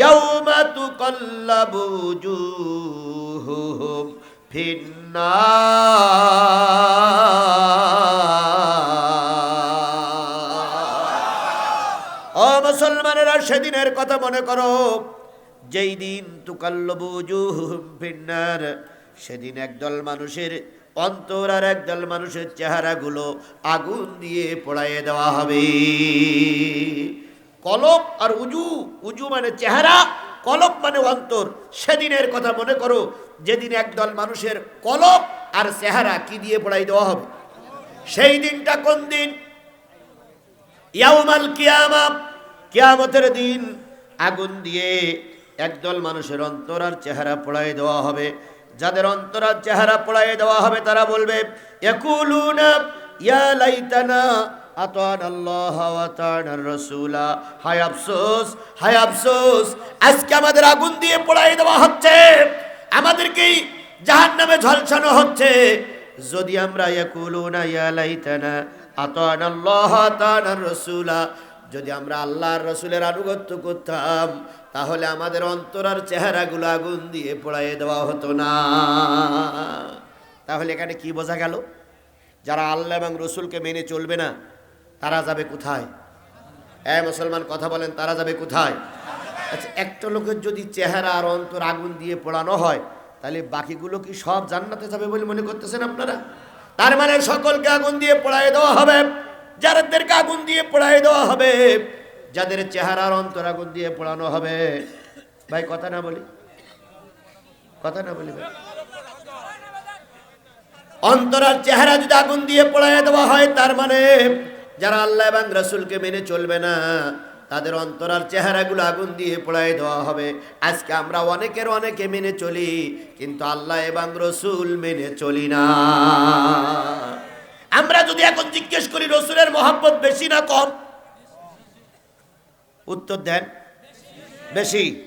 ইয়াউমা তুকাল্লাবু উজুহুহুম ফিন্নার। ও মুসলমানেরা, সেদিনের কথা মনে করো, যেই দিন তুকাল্লবু উজুহুহুম ফিন্নার, সেদিন একদল মানুষের অন্তর আর একদল মানুষের চেহারাগুলো আগুন দিয়ে পোড়াইয়ে দেওয়া হবে। কলব আর উজু উজু মানে চেহারা কলব মানে অন্তর। সেদিনের কথা মনে করো, যেদিন একদল মানুষের কলব আর চেহারা কি দিয়ে পোড়াই দেওয়া হবে? সেই দিনটা কোন দিন? ইয়াউমাল কিয়ামা, কিয়ামতের দিন আগুন দিয়ে একদল মানুষের অন্তর আর চেহারা পোড়াই দেওয়া হবে। যাদের অন্তর আর চেহারা পোড়াই দেওয়া হবে তারা বলবে, ইয়াকুলুনা, ইয়া লাইতানা আতান আল্লাহ আতান রসুলা। হায় আফসোস হায় আফসোস, আজকে আমাদের আগুন দিয়ে পোড়াই দেওয়া হচ্ছে। আমাদেরকেই জাহান নামে ঝলসানো হচ্ছে। যদি আমরা ইয়াকুলুনা, ইয়া লাইতানা আতান আল্লাহ আতান রসুলা, যদি আমরা আল্লাহর রসুলের আনুগত্য করতাম, তাহলে আমাদের অন্তরার চেহারাগুলো আগুন দিয়ে পোড়াইয়ে দেওয়া হতো না। তাহলে এখানে কি বোঝা গেল? যারা আল্লাহ এবং রসুলকে মেনে চলবে না তারা যাবে কোথায়? এ মুসলমান, কথা বলেন, তারা যাবে কোথায়? আচ্ছা একটা লোকের যদি চেহারা আর অন্তর আগুন দিয়ে পোড়ানো হয়, তাহলে বাকিগুলো কি সব জান্নাতে যাবে বলে মনে করতেছেন আপনারা? তার মানে সকলকে আগুন দিয়ে পোড়াই দেওয়া হবে, যাদেরকে আগুন দিয়ে পোড়াই দেওয়া হবে, যাদের চেহারার অন্তর আগুন দিয়ে পোড়ানো হবে। ভাই, কথা না বলি। কথা না বলি ভাই। অন্তরার চেহারা যদি আগুন দিয়ে পোড়াইয়া দেওয়া হয়, তার মানে যারা আল্লাহ এবং রসুলকে মেনে চলবে না, তাদের অন্তরার চেহারাগুলো আগুন দিয়ে পোড়াই দেওয়া হবে। আজকে আমরা অনেকের অনেকে মেনে চলি, কিন্তু আল্লাহ এবং রসুল মেনে চলি না। আমরা যদি এখন জিজ্ঞেস করি, রসুলের মহাব্বত বেশি না কম? উত্তর দেন। বেশি।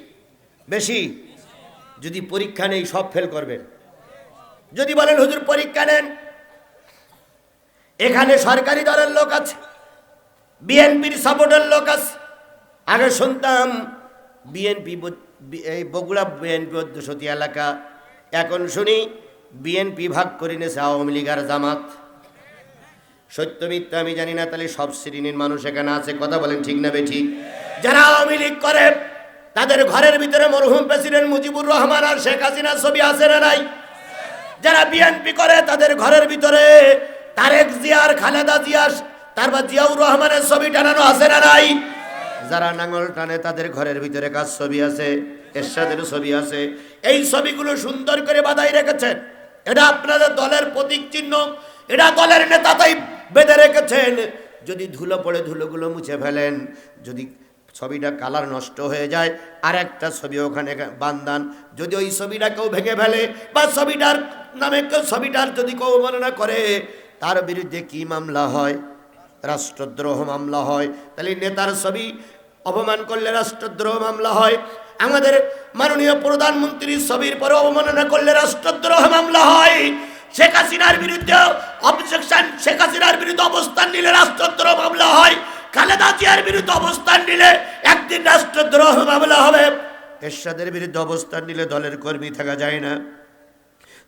বেশি। যদি পরীক্ষা নেই, সব ফেল করবেন। যদি বলেন, হুজুর, পরীক্ষা নেন। এখানে সরকারি দলের লোক আছে, বিএনপির সাপোর্টের লোক আছে। আগে শুনতাম বিএনপি এই বগুড়া বিএনপি অধ্যসতী এলাকা, এখন শুনি বিএনপি ভাগ করে নিয়েছে আওয়ামী লীগ আর জামাত। সত্য মিথ্যা আমি জানি না, তাহলে সব শ্রেণির মানুষ এখানে আছে, কথা বলেন ঠিক না বে ঠিক যারা আওয়ামী লীগ করে, তাদের ঘরের ভিতরে মরহুম প্রেসিডেন্ট মুজিবুর রহমান আর শেখ হাসিনার ছবি আছে না নাই? যারা বিএনপি করে, তাদের ঘরের ভিতরে তারেক জিয়ার খালেদা জিয়ার তারপর জিয়াউর রহমানের ছবি টানানো আছে না নাই? যারা নাঙল টানে তাদের ঘরের ভিতরে কাজ ছবি আছে? এরশাদের ছবি আছে। এই ছবিগুলো সুন্দর করে বাধাই রেখেছেন। এটা আপনাদের দলের প্রতীক চিহ্ন। এটা দলের নেতা তাই বেঁধে রেখেছেন। যদি ধুলো পড়ে ধুলোগুলো মুছে ফেলেন। যদি ছবিটা কালার নষ্ট হয়ে যায় আর একটা ছবি ওখানে বান্দান যদি ওই ছবিটা কেউ ভেঙে ফেলে বা ছবিটার নামে কেউ ছবিটার যদি কেউ বর্ণনা করে তার বিরুদ্ধে কি মামলা হয়? রাষ্ট্রদ্রোহ মামলা হয়। তাহলে নেতার ছবি অপমান করলে রাষ্ট্রদ্রোহ মামলা হয়। আমাদের মাননীয় প্রধানমন্ত্রীর ছবির পরে অবমাননা করলে রাষ্ট্রদ্রোহ মামলা হয়। শেখ হাসিনার বিরুদ্ধে অবজেকশন শেখ হাসিনার বিরুদ্ধে অবস্থান নিলে রাষ্ট্রদ্রোহ মামলা হয়। খালেদা জিয়ার বিরুদ্ধে অবস্থান নিলে একদিন রাষ্ট্রদ্রোহ মামলা হবে। এরশাদের বিরুদ্ধে অবস্থান নিলে দলের কর্মী থাকা যায় না।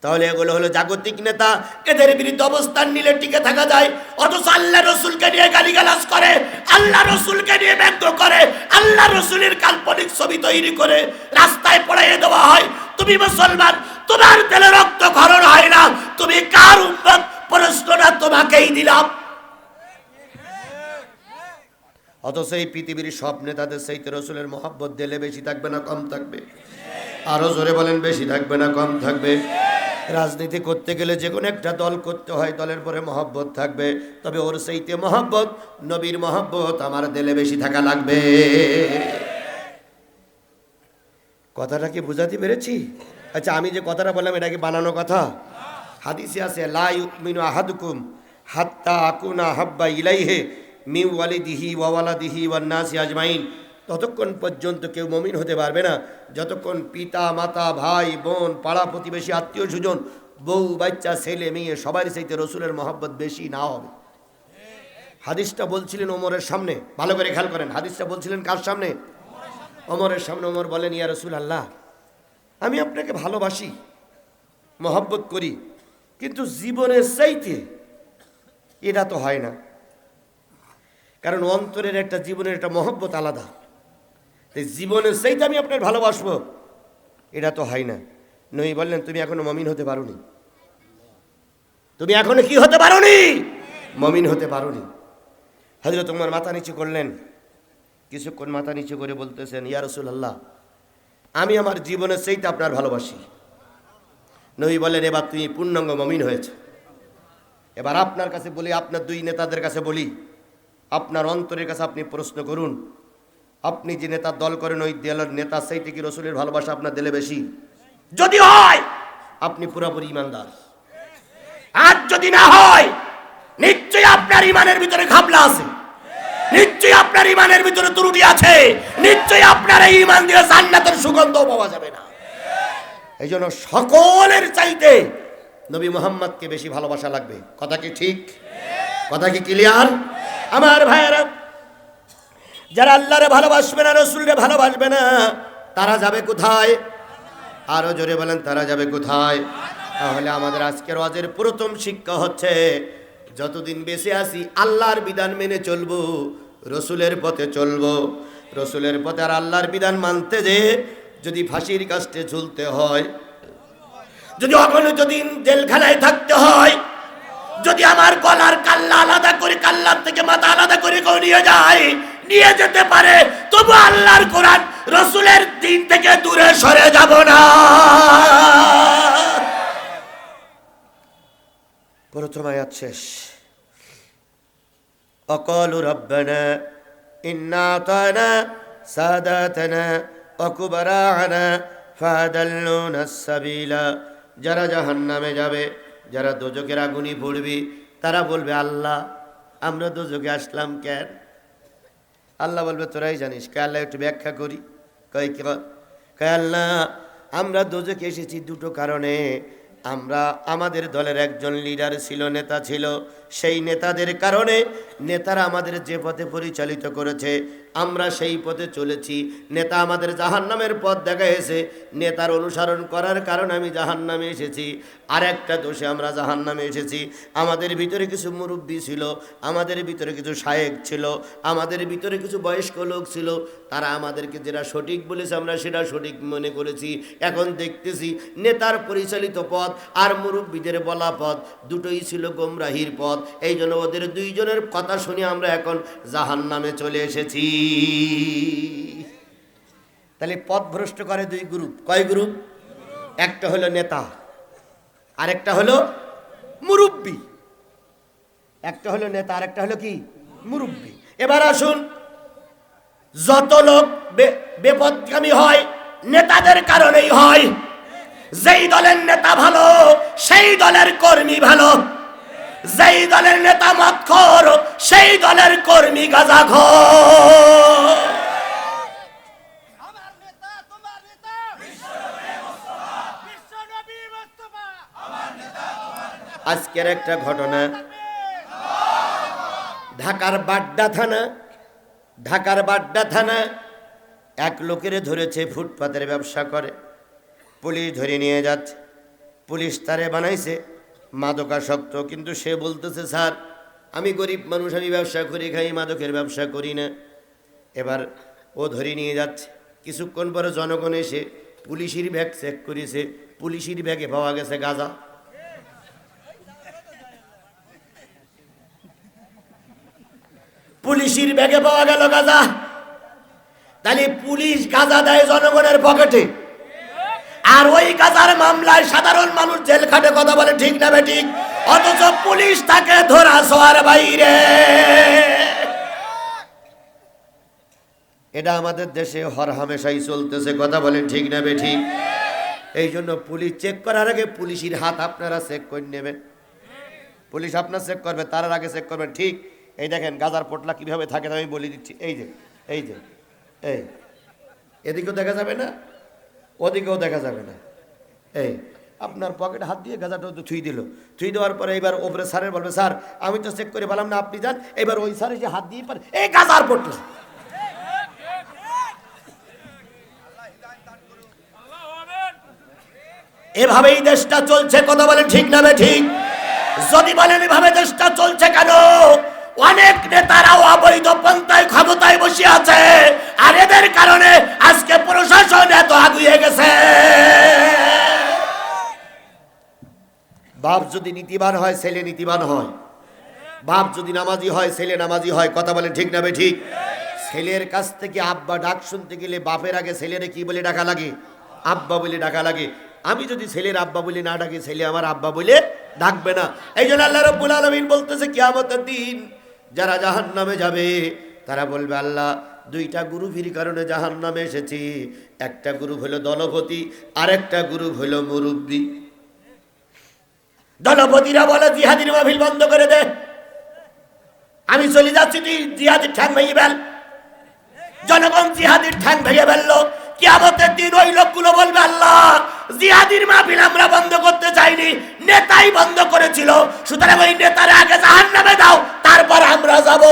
তাহলে এগুলো হলো জাগতিক নেতা, এদের বিরুদ্ধে অবস্থান নিলে টিকে থাকা যায়। অথচ আল্লাহ রসুলকে নিয়ে গালিগালাজ করে, আল্লাহ রসুলকে নিয়ে ব্যঙ্গ করে, আল্লাহ রসুলের কাল্পনিক ছবি তৈরি করে রাস্তায় পড়াইয়ে দেওয়া হয়। তুমি মুসলমান, তোমার তেলে রক্ত খরণ হয় না। তুমি কার উন্মত প্রশ্নটা তোমাকেই দিলাম। অথচ এই পৃথিবীর সব নেতাদের সেই রসুলের মহাব্বত দিলে বেশি থাকবে না, কম থাকবে। আরও জোরে বলেন, বেশি থাকবে না, কম থাকবে। রাজনীতি করতে গেলে যে কোনো একটা দল করতে হয়, দলের পরে মহব্বত থাকবে। তবে ওর সেইতে মহব্বত, নবীর মহব্বত আমার দিলে বেশি থাকা লাগবে। কথাটা কি বুঝাতে পেরেছি? আচ্ছা আমি যে কথাটা বললাম, এটা কি বানানো কথা? হাদিসে আছে, লা ইউমিনু আহাদুকুম হাত্তা আকুনা হাব্বা ইলাইহে মি ওয়ালিদিহি ওয়ালাদিহি ওয়ান্নাসি আজমাইন। ততক্ষণ পর্যন্ত কেউ মমিন হতে পারবে না। যতক্ষণ পিতা, মাতা, ভাই, বোন, পাড়া প্রতিবেশী, আত্মীয় স্বজন, বউ, বাচ্চা, ছেলে, মেয়ে, সবার চাইতে রসুলের মহব্বত বেশি না হবে। হাদিসটা বলছিলেন ওমরের সামনে। ভালো করে খেয়াল করেন, হাদিসটা বলছিলেন কার সামনে? অমরের সামনে। অমর বলেন, ইয়া রসুল আল্লাহ আমি আপনাকে ভালোবাসি, মহব্বত করি, কিন্তু জীবনের চাইতে এটা তো হয় না। কারণ অন্তরের একটা জীবনের একটা মহব্বত আলাদা। তাই জীবনের চাইতে আমি আপনার ভালোবাসবো। এটা তো হয় না। নই বললেন, তুমি এখনও মমিন হতে পারো নি তুমি এখনও কি হতে পারো নি মমিন হতে পারো নি হজরত তোমার মাথা নিচু করলেন। কিছুক্ষণ মাথা নিচু করে বলতেছেন, ইয়া রসুল আল্লাহ আমি আমার জীবনের চাইতে আপনার ভালোবাসি। নবী বলেন এবার তুমি পূর্ণাঙ্গ মমিন হয়েছে। এবার আপনার কাছে বলি, আপনার দুই নেতাদের কাছে বলি, আপনার অন্তরের কাছে আপনি প্রশ্ন করুন আপনি যে নেতার দল করেন, ওই দলের নেতা সেই থেকে রসুলের ভালোবাসা আপনার দিলে বেশি? যদি হয়, আপনি পুরোপুরি ইমানদার। আর যদি না হয়, নিশ্চয়ই আপনার ইমানের ভিতরে ঘাবলা আছে। নিশ্চয়ই আপনার ইমানের ভিতরে ত্রুটি আছে। নিশ্চয়ই আপনার এই ইমান দিয়ে জান্নাতের সুগন্ধ পাওয়া যাবে না। এই জন্য সকলের চাইতে নবী মোহাম্মদকে বেশি ভালোবাসা লাগবে। কথা কি ঠিক? কথা কি ক্লিয়ার আমার ভাইয়েরা যারা আল্লাহরে ভালোবাসবে না, রসুলরে ভালোবাসবে না, তারা যাবে কোথায়? আরও জোরে বলেন, তারা যাবে কোথায়? তাহলে আমাদের আজকের ওয়াজের প্রথম শিক্ষা হচ্ছে, যতদিন বেঁচে আছি, আল্লাহর বিধান মেনে চলবো, রসুলের পথে চলবো। রসুলের পথে আর আল্লাহর বিধান মানতে যে, যদি ফাঁসির কাস্টে ঝুলতে হয়, যদি অগণিত দিন জেলখানায় থাকতে হয়, যদি আমার গলার কাল্লা আলাদা করে, কাল্লার থেকে মাথা আলাদা করে কেউ নিয়ে যায় নিয়ে যেতে পারে, তবু আল্লাহর কোরআন রসুলের দিন থেকে দূরে সরে যাব না। প্রথম আয়াত শেষ। অকল সাবিলা। যারা জাহান্নামে যাবে, যারা দোজকের আগুনি পড়বি, তারা বলবে, আল্লাহ, আমরা দোজকে আসলাম কেন? আল্লাহ বলবে, তোরাই জানিস, কে আল্লাহ একটু ব্যাখ্যা করি? কয় কে আল্লাহ, আমরা দোজকে এসেছি দুটো কারণে। আমরা, আমাদের দলের একজন লিডার ছিল, নেতা ছিল। সেই নেতাদের কারণে নেতারা আমাদের যে পথে পরিচালিত করেছে, আমরা সেই পথে চলেছি। নেতা আমাদের জাহান্নামের পথ দেখাইছে, নেতার অনুসরণ করার কারণে আমি জাহান্নামে এসেছি। আর একটা দোষে আমরা জাহান্নামে এসেছি। আমাদের ভিতরে কিছু মুরব্বী ছিল, আমাদের ভিতরে কিছু শায়েক ছিল, আমাদের ভিতরে কিছু বয়স্ক লোক ছিল, তারা আমাদেরকে যেটা সঠিক বলেছে আমরা সেটা সঠিক মনে করেছি। এখন দেখতেছি নেতার পরিচালিত পথ আর মুরব্বীদের বলা পথ, দুটোই ছিল গোমরাহির পথ। এই জন্য ওদের দুইজনের কথা শুনে আমরা এখন জাহান নামে চলে এসেছি। তাহলে পথ ভ্রষ্ট করে দুই গ্রুপ। কয় গ্রুপ? একটা হলো নেতা, আরেকটা হলো মুরব্বী। একটা হলো নেতা, আরেকটা হলো কি? মুরব্বী। এবার আসুন, যত লোক বে- বেপথগামী হয়, নেতাদের কারণেই হয়। যেই দলের নেতা ভালো, সেই দলের কর্মী ভালো। যেই দলের নেতা মৎখর সেই দলের কর্মী গাজা মুস্তাফা। আজকের একটা ঘটনা। ঢাকার বাড্ডা থানা ঢাকার বাড্ডা থানা এক লোকেরে ধরেছে ফুটপাতের ব্যবসা করে। পুলিশ ধরে নিয়ে যাচ্ছে। পুলিশ তারে বানাইছে। মাদকাসক্ত কিন্তু সে বলতেছে, স্যার, আমি গরিব মানুষ, আমি ব্যবসা করি, খাই, মাদকের ব্যবসা করি না। এবার ও ধরে নিয়ে যাচ্ছে। কিছুক্ষণ পরে জনগণ এসে পুলিশের ব্যাগ চেক করেছে। পুলিশের ব্যাগে পাওয়া গেছে গাঁজা। পুলিশের ব্যাগে পাওয়া গেল গাঁজা। তাহলে পুলিশ গাঁজা দেয় জনগণের পকেটে। আর ওই গাজার মামলায় সাধারণ মানুষ জেল খাটে কথা বলে, ঠিক না ঠিক? অথচ পুলিশ তাকে ধরা সোয়ার বাইরে। এটা আমাদের দেশে হর হামেশাই চলতেছে, কথা বলেন ঠিক না ঠিক? এই জন্য পুলিশ চেক করার আগে পুলিশের হাত আপনারা চেক করে নেবেন। পুলিশ আপনার চেক করবে, তার আগে চেক করবেন, ঠিক? এই দেখেন, গাজার পোটলা কীভাবে থাকে, আমি বলে দিচ্ছি। এই যে এই যে, এই। এদিকেও দেখা যাবে না? ওদিকেও দেখা যাবে না। এই, আপনার পকেটে হাত দিয়ে গাঁজাটা তো থুই দিল। থুই দেওয়ার পরে এবার ওপরে স্যারের বলবে, স্যার, আমি তো চেক করে বললাম না, আপনি যান। এবার ওই স্যার এসে হাত দিয়ে পারে এই গাজার পটলা এভাবেই দেশটা চলছে, কথা বলে ঠিক না ঠিক? যদি বলেন এভাবে দেশটা চলছে কেন? অনেক নেতারাও অবৈধ পন্থায় ক্ষমতায় বসে আছে। আর এদের কারণে আজকে প্রশাসন এত আগুয়ে গেছে। বাপ যদি নীতিবান হয়, ছেলে নীতিবান হয়। বাপ যদি নামাজি হয়, ছেলে নামাজি হয়, কথা বলে ঠিক না ঠিক? ছেলের কাছ থেকে আব্বা ডাক শুনতে গেলে বাপের আগে ছেলেরে কি বলে ডাকা লাগে? আব্বা বলে ডাকা লাগে। আমি যদি ছেলের আব্বা বলে না ডাকি, ছেলে আমার আব্বা বলে ডাকবে না। এই জন্য আল্লাহ রব্বুল আলমিন বলতেছে, কিয়ামতের দিন যারা জাহান নামে যাবে, তারা বলবে, আল্লাহ, দুইটা গুরুভির কারণে জাহান নামে এসেছি। একটা গ্রুপ হলো দলপতি আর একটা গ্রুপ হলো মুরব্বী। দলপতিরা বলে, জিহাদির মাহফিল বন্ধ করে দে। আমি চলে যাচ্ছি, তুই জিহাদির ঠ্যাং ভেঙে ফেল। জনগণ জিহাদির ঠ্যাং ভেঙে ফেলল। কিয়ামতের দিন ওই লোকগুলো বলবে, আল্লাহ জিহাদির মাহফিল আমরা বন্ধ করতে চাইনি, নেতাই বন্ধ করেছিল। সুতরাং ওই নেতার আগে জাহান নামে দাও, তারপর আমরা যাব।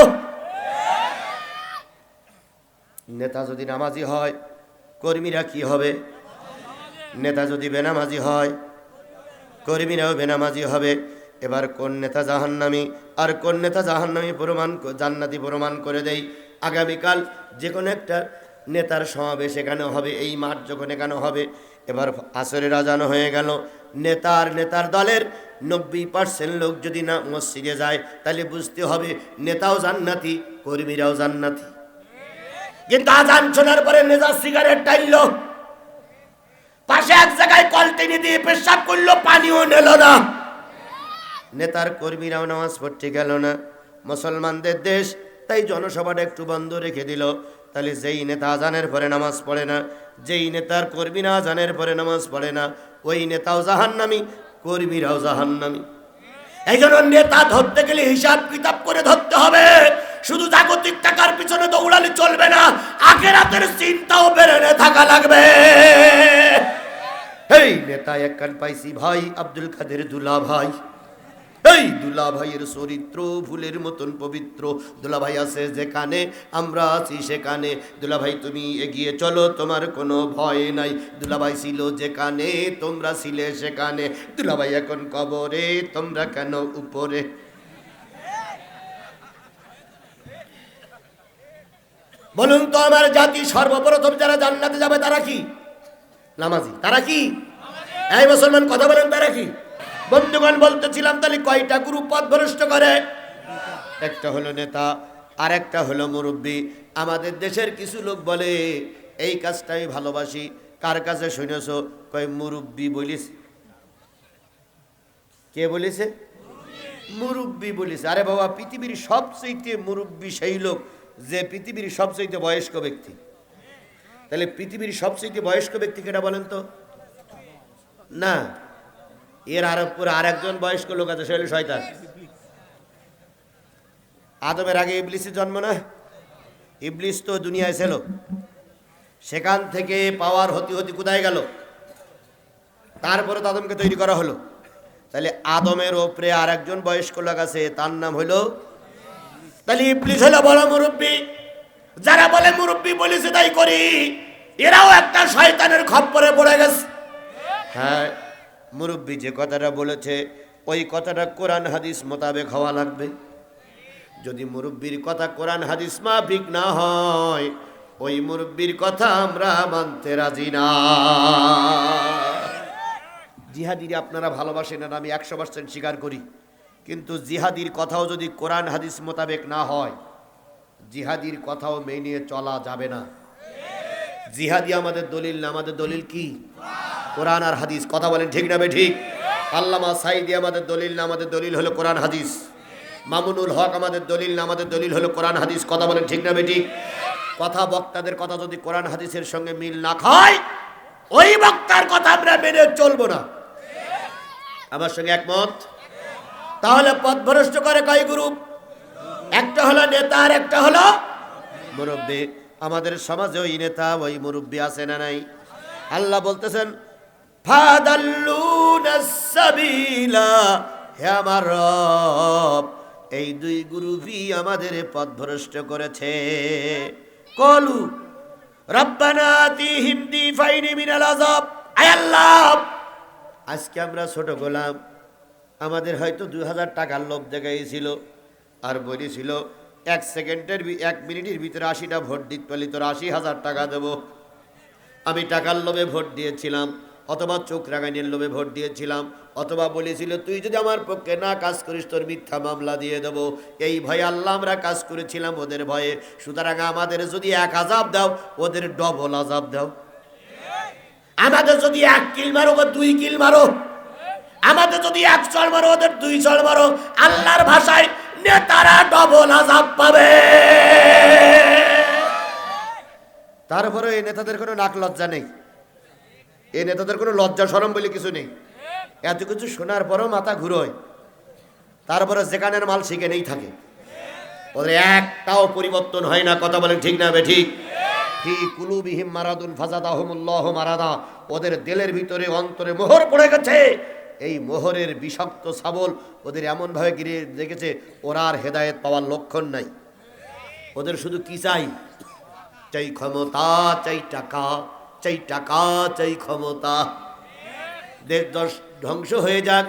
নেতা যদি নামাজি হয়, কর্মীরা কি হবে? নেতা যদি বেনামাজি হয়, কর্মীরাও বেনামাজি হবে। এবার কোন নেতা জাহান্নামি আর কোন নেতা জাহান্নামি প্রমাণ, জান্নাতি প্রমাণ করে দেই। আগামীকাল যে কোনো একটা নেতার সমাবেশ এখানে হবে, এই মাঠ যখন এখানে হবে, এবার আসরের আজানো হয়ে গেল। নেতার নেতার দলের নব্বই পার্সেন্ট লোক যদি না মসজিদে যায়, তাহলে বুঝতে হবে নেতাও জান্নাতি, কর্মীরাও জান্নাতি। কিন্তু আজান শোনার পরে নেতা সিগারেট টাইল। পাশে এক জায়গায় কলটেনে দিয়ে পেশাব করল, পানিও নিল না। নেতার কর্মীরাও নামাজ পড়তে গেল না। মুসলমানদের দেশ, তাই জনসভাটা একটু বন্ধ রেখে দিল। তাহলে যেই নেতা আজানের পরে নামাজ পড়ে না, যেই নেতার কর্মীরা আজানের পরে নামাজ পড়ে না, ওই নেতাও জাহান্নামি, কর্মীরাও জাহান্নামি। এই জন্য নেতা ধরতে গেলে হিসাব কিতাব করে ধরতে হবে। শুধু জাগতিক টাকার পিছনে তো দৌড়ালে চলবে না আখেরাতের চিন্তাও বেড়ে থাকা লাগবে। এই নেতা একখান পাইছি, ভাই আব্দুল কাদের দুলা ভাই এই দুলা ভাইয়ের চরিত্র ফুলের মতন পবিত্র। দুলা ভাই আছে যেখানে, আমরা আছি সেখানে। দুলা ভাই তুমি এগিয়ে চলো, তোমার কোনো ভয় নাই। দুলা ভাই ছিল যেখানে, তোমরা ছিলে সেখানে। দুলা ভাই এখন কবরে, তোমরা কেন উপরে? বলুন তো আমার জাতি সর্বপ্রথম যারা জান্নাতে যাবে, তারা কি? নামাজি, তারা কি? এই মুসলমান, কথা বলেন, তারা কি? বন্ধুগণ, বলতেছিলাম, তাহলে কয়টা গুরু পথ ভ্রষ্ট করে? একটা হলো নেতা আর একটা হলো মুরব্বী। আমাদের দেশের কিছু লোক বলে, এই কাজটা আমি ভালোবাসি। কার কাছে শুনেছ? কয়, মুরব্বী বলিস। কে বলেছে? মুরব্বী বলিস আরে বাবা, পৃথিবীর সবচেয়ে মুরব্বী সেই লোক যে পৃথিবীর সবচেয়ে বয়স্ক ব্যক্তি। তাহলে পৃথিবীর সবচেয়ে বয়স্ক ব্যক্তি কেটা বলেন তো? না। এর আর পুরো আর একজন বয়স্ক লোক আছে, সে শয়তান। আদমের আগে ইবলিসের জন্ম না? ইবলিস তো দুনিয়ায় ছিল। সেখান থেকে পাওয়ার হতি হতি কোথায় গেল? তারপরে আদমকে তৈরি করা হলো। তাহলে আদমের ওপরে আর একজন বয়স্ক লোক আছে, তার নাম হলো তাহলে ইবলিস হলো বড় মুরব্বী। যারা বলে মুরব্বী বলেছে তাই করি। এরাও একটা শয়তানের খপ্পরে পড়ে গেছে। হ্যাঁ মুরব্বী যে কথাটা বলেছে, ওই কথাটা কোরআন হাদিস মোতাবেক হওয়া লাগবে। যদি মুরব্বীর কথা কোরআন হাদিস মাফিক না হয়, ওই মুরব্বীর কথা আমরা মানতে রাজি না। জিহাদির আপনারা ভালোবাসেন আর আমি একশো পার্সেন্ট স্বীকার করি। কিন্তু জিহাদির কথাও যদি কোরআন হাদিস মোতাবেক না হয়, জিহাদির কথাও মেনে চলা যাবে না। জিহাদি আমাদের দলিল না, আমাদের দলিল কি? কোরআন আর হাদিস কথা বলেন ঠিক না ঠিক আল্লামা সাইদি আমাদের দলিল না, আমাদের দলিল হলো কোরআন, হাদিস। মামুনুল হক আমাদের দলিল না, আমাদের দলিল হলো কোরআন, হাদিস কথা বলেন ঠিক না বে ঠিক কথা বক্তাদের কথা যদি কোরআন, হাদিসের সঙ্গে মিল না খায়, ওই বক্তার কথা আমরা মেনে চলবো না। আমার সঙ্গে একমত? তাহলে পথভ্রষ্ট করে কয় গ্রুপ? একটা হলো নেতা আর একটা হলো মুরব্বী। আমাদের সমাজে ওই নেতা, ওই মুরব্বী আছে না নাই? আল্লাহ বলতেছেন হে আমার এই দুই গুরুভি আমাদের পথভ্রষ্ট করেছে। কলু, রব্বানা আতিহিম দিফাইনি মিনাল আযাব। আয় আল্লাহ! আজকে আমরা ছোট গোলাম, আমাদের হয়তো দুই হাজার টাকার লোভ দেখাইছিল আর বলেছিল, এক সেকেন্ডের এক মিনিটের ভিতরে আশিটা ভোট দিতে পারলি তোর আশি হাজার টাকা দেবো। আমি টাকার লোভে ভোট দিয়েছিলাম। অথবা চোখ রাগানির লোভে ভোট দিয়েছিলাম, অথবা বলেছিল, তুই যদি আমার পক্ষে না কাজ করিস, তোর মিথ্যা মামলা দিয়ে দেবো। এই ভয়ে আল্লাহ আমরা কাজ করেছিলাম ওদের ভয়ে। সুতরাং আমাদের যদি এক আজাব দাও, ওদের ডবল আজাব দাও। আমাদের যদি এক কিল মারো ওদের দুই কিল মারো। আমাদের যদি এক চল মারো, ওদের দুই চল মারো। আল্লাহর ভাষায় নেতারা ডবল আজাব পাবে। তারপরে এই নেতাদের কোনো নাক লজ্জা নেই। এই নেতাদের কোনো লজ্জা সরম বলে কিছু নেই। এত কিছু শোনার পরও মাথা ঘুরোয়। তারপরে যেখানের মাল সেখানেই থাকে। ওদের একটাও পরিবর্তন হয় না, কথা বলেন ঠিক না বে ঠিক? ফি কুলুবিহিম মারাদুন ফাজাদাহুমুল্লাহ মারাদা। ওদের দিলের ভিতরে অন্তরে মোহর পড়ে গেছে। এই মোহরের বিষাক্ত সাবল ওদের এমনভাবে গিরে রেখেছে, ওরা আর হেদায়েত পাওয়ার লক্ষণ নাই। ওদের শুধু কি চাই? চাই ক্ষমতা, চাই টাকা। চাই টাকা, চাই ক্ষমতা। দেশ দশ ধ্বংস হয়ে যাক,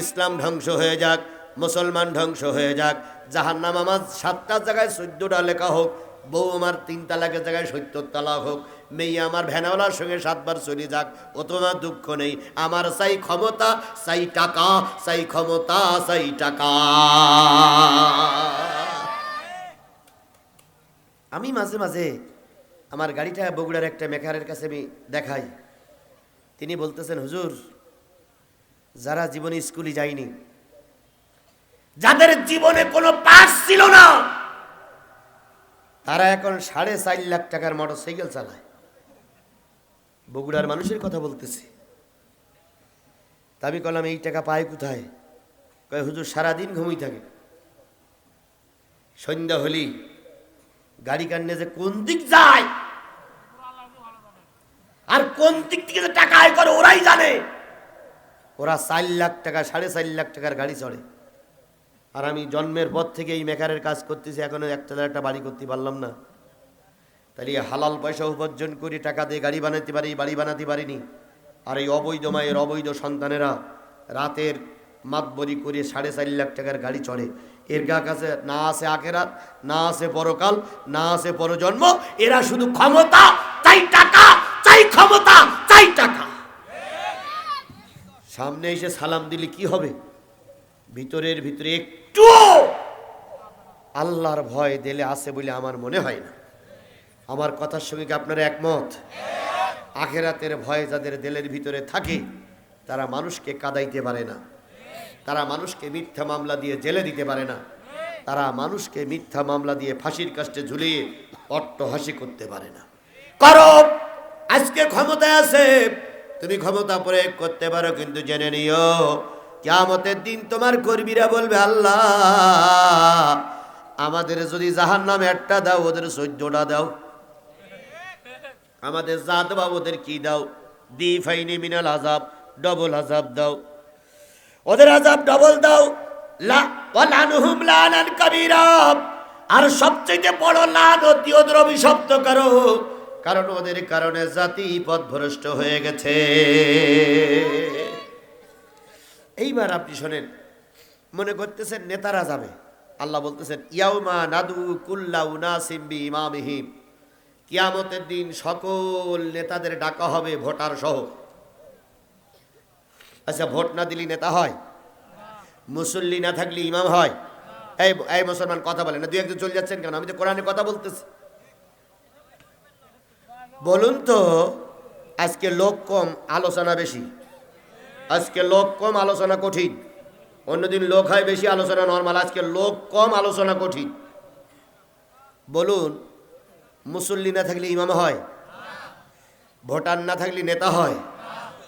ইসলাম ধ্বংস হয়ে যাক, মুসলমান ধ্বংস হয়ে যাক। জাহান্নাম আমার সাতটা জায়গায় চোদ্দটা লেখা হোক, বউ আমার তিন তালাকের জায়গায় সত্তর তালাক হোক। মেয়ে আমার ভ্যানাওয়ালার সঙ্গে সাতবার চলে যাক, ও তোমার দুঃখ নেই। আমার চাই ক্ষমতা, চাই টাকা, চাই ক্ষমতা, চাই টাকা। আমি মাঝে মাঝে আমার গাড়িটা বগুড়ার একটা মেকারের কাছে আমি দেখাই। তিনি বলতেছেন, হুজুর, যারা জীবনে স্কুলে যায়নি, যাদের জীবনে কোনো পাস ছিল না, তারা এখন সাড়ে চার লাখ টাকার মোটর সাইকেল চালায়। বগুড়ার মানুষের কথা বলতেছি। আমি কলাম, এই টাকা পায় কোথায়? কয়, হুজুর, সারাদিন ঘুমিয়ে থাকে। সন্ধ্যা হলি গাড়ি কান্নে যে কোন দিক যায় আর কোন দিক থেকে যে টাকা আয় করে ওরাই জানে। ওরা চার লাখ টাকা, সাড়ে চার লাখ টাকার গাড়ি চড়ে। আর আমি জন্মের পর থেকে এই মেকারের কাজ করতেছি, এখনও একটা একটা বাড়ি করতে পারলাম না। তাহলে হালাল পয়সা উপার্জন করে টাকা দিয়ে গাড়ি বানাতে পারি, বাড়ি বানাতে পারিনি। আর এই অবৈধ মায়ের অবৈধ সন্তানেরা রাতের মাতবরি করে সাড়ে চার লাখ টাকার গাড়ি চড়ে। এর গা কাছে না আছে আখেরাত, না আছে পরকাল, না আছে পরজন্ম, এরা শুধু ক্ষমতা, চাই টাকা, চাই টাকা সামনে এসে সালাম দিলে কি হবে? ভিতরের ভিতরে একটু আল্লাহর ভয় দিলে আছে বলে আমার মনে হয় না। আমার কথার সঙ্গে আপনারা একমত? আখেরাতের ভয় যাদের দেলের ভিতরে থাকে, তারা মানুষকে কাদাইতে পারে না। তারা মানুষকে মিথ্যা মামলা দিয়ে জেলে দিতে পারে না। তারা মানুষকে মিথ্যা মামলা দিয়ে ফাঁসির কাষ্টে ঝুলিয়ে অট্টহাসি করতে পারে না। করো আজকে ক্ষমতায় আছে তুমি ক্ষমতা প্রয়োগ করতে পারো, কিন্তু জেনে নিও, কেয়ামতের দিন তোমার কর্মীরা বলবে, আল্লাহ, আমাদের যদি জাহান নামে একটা দাও, ওদের চোদ্দটা দাও। আমাদের যা দেবা ওদের কি দাও? দি ফাইনি মিনাল আজাব ডবল আজাব দাও। ওদের আজাব ডবল দাও। আর সবচেয়ে বড় লানতি ওদের অভিশপ্ত করো? কারণ ওদের কারণে জাতি পথভ্রষ্ট হয়ে গেছে। এইবার আপনি শোনেন, মনে করতেছেন নেতারা যাবে। আল্লাহ বলতেছেন, ইয়াউমা নাদু কুল্লা উনাসিম বি ইমামিহিম কিয়ামতের দিন সকল নেতাদের ডাকা হবে ভোটার সহ। আচ্ছা ভোট না দিলি নেতা হয়? মুসল্লি না থাকলে ইমাম হয়? এই মুসলমান কথা বলেন না, দুই একজন চলে যাচ্ছেন কেন? আমি তো কোরআনে কথা বলতেছি। বলুন তো, আজকে লোক কম, আলোচনা বেশি। আজকে লোক কম, আলোচনা কঠিন। অন্যদিন লোক হয় বেশি, আলোচনা নর্মাল। আজকে লোক কম, আলোচনা কঠিন। বলুন, মুসল্লি না থাকলে ইমাম হয়? ভোটার না থাকলে নেতা হয়?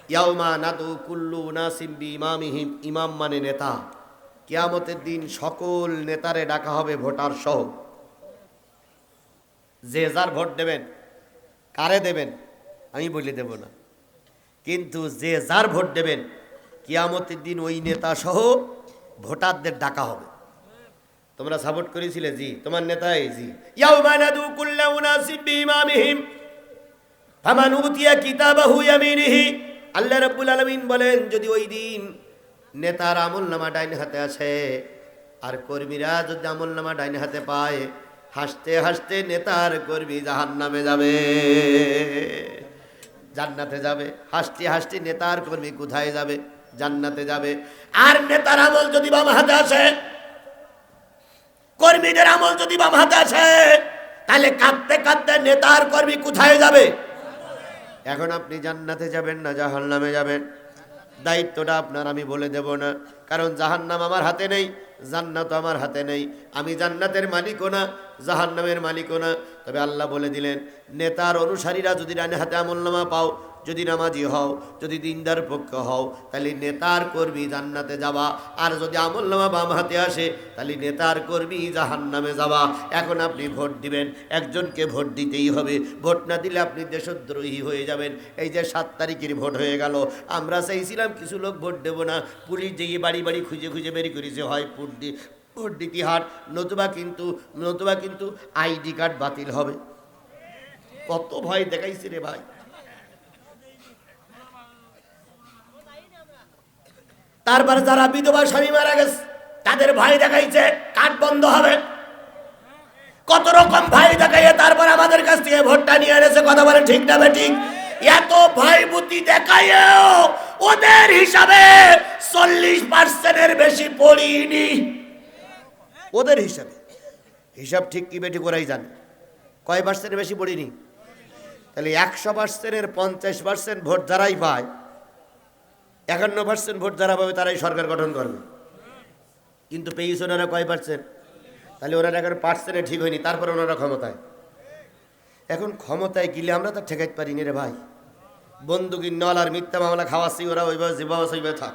ইয়াউমা নাদু কুল্লু নাসিম্বি ইমামিহিম ইমাম মানে নেতা। কিয়ামতের দিন সকল নেতারে ডাকা হবে ভোটার সহ। যে যার ভোট দেবেন কারে দেবেন? আমি বলে দেব না। কিন্তু যে যার ভোট দেবেন, কিয়ামতের দিন ওই নেতা সহ ভোটারদের ডাকা হবে। তোমরা সাপোর্ট করেছিলে? জি। তোমার নেতা আলামিন বলেন, যদি ওই দিন নেতার আমল নামা ডাইন হাতে আসে, আর কর্মীরা যদি আমল নামা ডাইন হাতে পায় হাসতে হাসতে নেতার কর্মী জাহান নামে যাবে। জান্নাতে যাবে। হাসতে হাসতে নেতার কর্মী কোথায় যাবে? জান্নাতে যাবে। আর নেতার আমল যদি বাম হাতে আসে, কর্মীদের আমল যদি বাম হাতে আসে, তাহলে কাঁদতে কাঁদতে নেতার কর্মী কোথায় যাবে? এখন আপনি জান্নাতে যাবেন না, জাহান্নামে যাবেন? দায়িত্বটা আপনার, আমি বলে দেব না। কারণ জাহান্নাম আমার হাতে নেই জান্নাত আমার হাতে নেই। আমি জান্নাতের মালিকও না জাহান্নামের মালিকও না। তবে আল্লাহ বলে দিলেন, নেতার অনুসারীরা যদি ডানে হাতে আমলনামা পাও, যদি নামাজি হও, যদি দিনদার পক্ষ হও, তাহলে নেতার কর্মী জান্নাতে যাবা। আর যদি আমলনামা বাম হাতে আসে, তাহলে নেতার কর্মী জাহান্নামে যাবা। এখন আপনি ভোট দিবেন, একজনকে ভোট দিতেই হবে। ভোট না দিলে আপনি দেশদ্রোহী হয়ে যাবেন। এই যে সাত তারিখের ভোট হয়ে গেল, আমরা চাইছিলাম কিছু লোক ভোট দেবো না। পুলিশ যেয়ে বাড়ি বাড়ি খুঁজে খুঁজে বের করেছে, হয় ভোট দিতে হাট নতুবা কিন্তু নতুবা কিন্তু আইডি কার্ড বাতিল হবে। কত ভয় দেখাইছে রে ভাই। তারপরে যারা বিধবা স্বামী মারা গেছে, তাদের ভয় দেখাইছে, কার্ড বন্ধ হবে। কত রকম ভয় দেখাইয়ে তারপর আমাদের কাছ থেকে ভোটটা নিয়ে এনেছে, কথা বলে ঠিক না ঠিক? এত ভয় বুদ্ধি দেখাইয়েও ওদের হিসাবে চল্লিশ পার্সেন্টের বেশি পড়িনি। ওদের হিসাবে। হিসাব ঠিক কি বেটি করাই জানে। কয় পার্সেন্ট বেশি পড়িনি? তাহলে একশো পার্সেন্টের পঞ্চাশ পার্সেন্ট ভোট যারাই পায়, একান্ন পার্সেন্ট ভোট যারা পাবে তারাই সরকার গঠন করবে। কিন্তু পেয়েছে ওনারা কয় পার্সেন্ট তাহলে ওনারা এখন পার্সেন্টে ঠিক হয়নি, তারপর ওনারা ক্ষমতায়। এখন ক্ষমতায় গেলে আমরা তো ঠেকাইতে পারিনি রে ভাই। বন্দুকির নল আর মিথ্যা মামলা খাওয়াচ্ছি, ওরা ওইভাবে যেভাবে সেইভাবে থাক।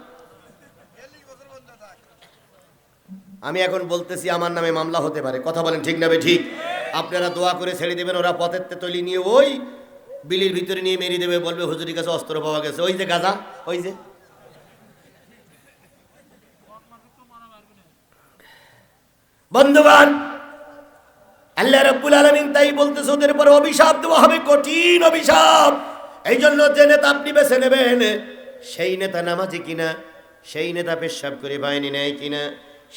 আমি এখন বলতেছি আমার নামে মামলা হতে পারে। কথা বলেন ঠিক নাবে ঠিক? আপনারা দোয়া করে ছেড়ে দেবেন, ওরা পথের তেতলি নিয়ে ওই বিলির ভিতরে নিয়ে মেরে দেবে, বলবে হুজুরির কাছে অস্ত্র পাওয়া গেছে। ওই যে গাজা, ওই যে। বন্ধুবান আল্লাহ রব্বুল আলমিন তাই বলতেছে, ওদের পর অভিশাপ দেওয়া হবে, কঠিন অভিশাপ। এই জন্য যে নেতা আপনি বেছে নেবেন, সেই নেতা নামাজি কিনা, সেই নেতা পেশাব করে বাহিনী নেয় কিনা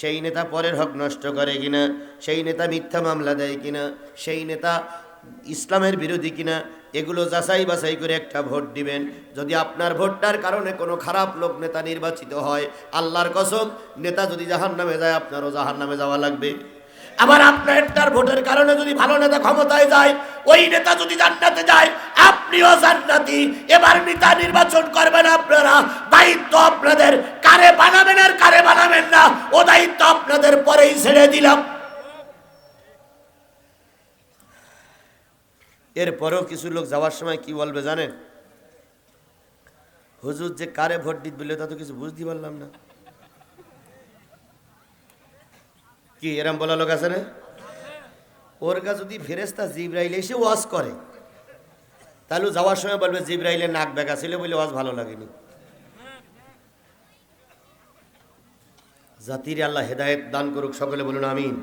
সেই নেতা পরের হক নষ্ট করে কিনা? সেই নেতা মিথ্যা মামলা দেয় কিনা? সেই নেতা ইসলামের বিরোধী কিনা? এগুলো যাচাই বাছাই করে একটা ভোট দিবেন। যদি আপনার ভোটটার কারণে কোনো খারাপ লোক নেতা নির্বাচিত হয়, আল্লাহর কসম, নেতা যদি জাহান নামে যায়, আপনারও জাহান নামে যাওয়া লাগবে। আবার আপনার ভোটের কারণে যদি ভালো নেতা ক্ষমতায় যায়, ওই নেতা যদি জান্নাতে যায়, আপনিও জান্নাতি। এবার নেতা নির্বাচন করবেন আপনারা। দায়িত্ব আপনাদের। কারে বানাবেন আর কারে বানাবেন না, ও দায়িত্ব আপনাদের পরেই ছেড়ে দিলাম। এরপরেও কিছু লোক যাওয়ার সময় কি বলবে জানেন? হুজুর যে কারে ভোট দিত বলে, তা তো কিছু বুঝতে পারলাম না। কি, এরম বলা লোক আছে না? ওর কাছে যদি ফেরেস্তা জিব্রাইল এসে ওয়াজ করে, তাহলে যাওয়ার সময় বলবে জিব্রাইলের নাক বেঁকা ছিল বলে ওয়াজ ভালো লাগেনি। জাতির আল্লাহ হেদায়ত দান করুক সকলে বলুন আমিন।